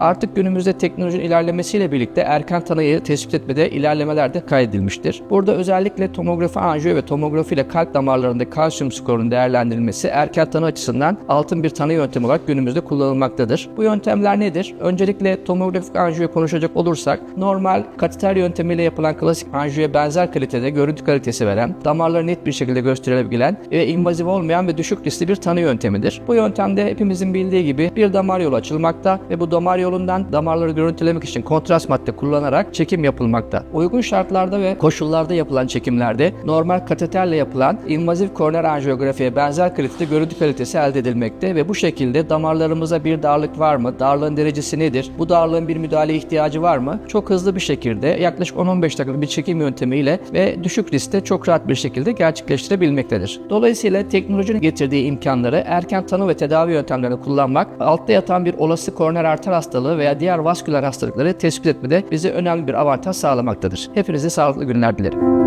Artık günümüzde teknolojinin ilerlemesiyle birlikte erken tanıyı tespit etmede ilerlemeler de kaydedilmiştir. Burada özellikle tomografi anjiyo ve tomografi ile kalp damarlarında kalsiyum skorunun değerlendirilmesi erken tanı açısından altın bir tanı yöntemi olarak günümüzde kullanılmaktadır. Bu yöntemler nedir? Öncelikle tomografik anjiyo konuşacak olursak normal kateter yöntemiyle yapılan klasik anjiyoya benzer kalitede görüntü kalitesi veren, damarları net bir şekilde gösterilebilen ve invaziv olmayan ve düşük riskli bir tanı yöntemidir. Bu yöntemde hepimizin bildiği gibi bir damar yolu açılmakta ve bu damar yolundan damarları görüntülemek için kontrast madde kullanarak çekim yapılmakta. Uygun şartlarda ve koşullarda yapılan çekimlerde normal kateterle yapılan invazif koroner anjiyografiye benzer kalitede görüntü kalitesi elde edilmekte ve bu şekilde damarlarımıza bir darlık var mı? Darlığın derecesi nedir? Bu darlığın bir müdahale ihtiyacı var mı? Çok hızlı bir şekilde yaklaşık 10-15 dakikalık bir çekim yöntemiyle ve düşük riskte çok rahat bir şekilde gerçekleştirebilmektedir. Dolayısıyla teknolojinin getirdiği imkanları erken tanı ve tedavi yöntemlerini kullanmak, altta yatan bir olası koroner arter hastalığı veya diğer vasküler hastalıkları tespit etmede bize önemli bir avantaj sağlamaktadır. Hepinize sağlıklı günler dilerim.